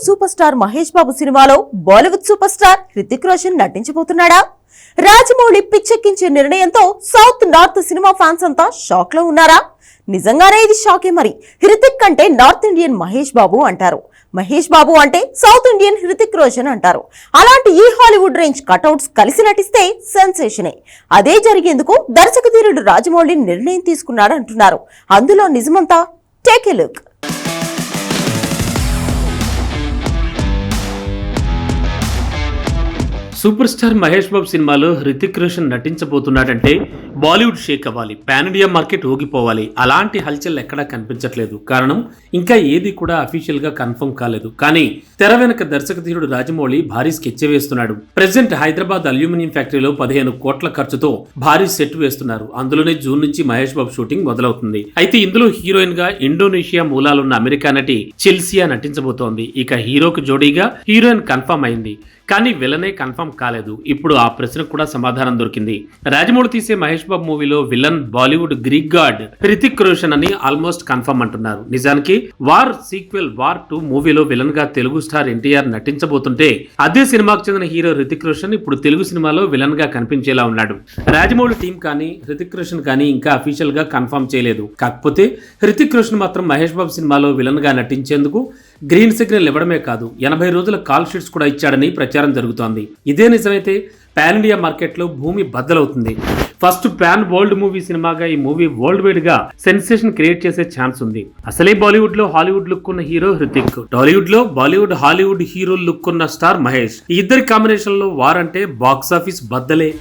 Bollywood super star Mahesh Babu సినిమాలో Bollywood super star Hrithik Roshan నటించబోతున్నాడా? రాజమౌళి పిచ్చెక్కించే నిర్ణయంతో సౌత్ నార్త్ సినిమా ఫ్యాన్స్ అంతా షాక్లో ఉన్నారా? నిజంగానే ఇది షాకే మరి. హృతిక్ అంటే నార్త్ ఇండియన్ మహేష్ బాబు అంటారు. మహేష్ బాబు అంటే సౌత్ ఇండియన్ హృతిక్ రోషన్ అంటారు. అలాంటి ఈ హాలీవుడ్ రేంజ్ కటౌట్స్ కలిసి నటిస్తే సెన్సేషనే. అదే జరిగేందుకు దర్శకధీరుడు రాజమౌళి నిర్ణయం తీసుకున్నాడు అంటున్నారు అందులో నిజమంతా take a look. Super star Mahesh Babu సినిమాలో హృతిక్ రోషన్ నటించబోతున్నాడంటే బాలీవుడ్ షేక్ అవ్వాలి పాన్ ఇండియా మార్కెట్ ఊగిపోవాలి. అలాంటి హల్చల్ ఎక్కడా కనిపించట్లేదు. కారణం ఇంకా ఏది కూడా అఫీషియల్గా కన్ఫర్మ్ కాలేదు. కానీ తెర వెనక దర్శకధీరుడు రాజమౌళి భారీ స్కెచ్ వేస్తున్నాడు. ప్రెసెంట్ హైదరాబాద్ అల్యూమినియం ఫ్యాక్టరీలో పదిహేను కోట్ల ఖర్చుతో భారీ సెట్ వేస్తున్నారు. అందులోనే జూన్ నుంచి మహేష్ బాబు షూటింగ్ మొదలవుతుంది. అయితే ఇందులో హీరోయిన్గా ఇండోనేషియా మూలాలున్న అమెరికా నటి చెల్సియా నటించబోతోంది. ఇక హీరోకు జోడీగా హీరోయిన్ కన్ఫర్మ్ అయింది. కానీ విలనే కన్ఫర్మ్ కాలేదు. ఇప్పుడు ఆ ప్రశ్నకు కూడా సమాధానం దొరికింది. రాజమౌళి తీసే మహేష్ బాబు మూవీలో villain Bollywood Greek god Hrithik Roshan అని ఆల్మోస్ట్ కన్ఫర్మ్ అంటున్నారు. నిజానికి వార్ సీక్వెల్ వార్ టూ మూవీలో విలన్గా తెలుగు స్టార్ ఎన్టీఆర్ నటించబోతుంటే అదే సినిమాకు చెందిన హీరో హృతిక్ రోషన్ ఇప్పుడు తెలుగు సినిమాలో విలన్గా కనిపించేలా ఉన్నాడు. రాజమౌళి టీం కానీ హృతిక్ రోషన్ కానీ ఇంకా అఫీషియల్గా కన్ఫర్మ్ చేయలేదు. కాకపోతే హృతిక్ రోషన్ మాత్రం మహేష్ బాబు సినిమాలో విలన్గా నటించేందుకు గ్రీన్ సిగ్నల్ ఇవ్వడమే కాదు ఎనభై రోజుల కాల్ షీట్స్ కూడా ఇచ్చాడని ప్రచారం జరుగుతోంది. ఇది నిజమైతే పాన్ ఇండియా మార్కెట్లో భూమి బద్దలవుతుంది. ఫస్ట్ పాన్ వరల్డ్ మూవీ సినిమాగా ఈ మూవీ వరల్డ్ వైడ్గా సెన్సేషన్ క్రియేట్ చేసే ఛాన్స్ ఉంది. అసలే బాలీవుడ్లో హాలీవుడ్ లుక్ ఉన్న హీరో హృతిక్. టాలీవుడ్లో బాలీవుడ్ హాలీవుడ్ హీరో లుక్ ఉన్న స్టార్ మహేష్. ఈ ఇద్దరి కాంబినేషన్లో వారంటే బాక్స్ ఆఫీస్ బద్దలే.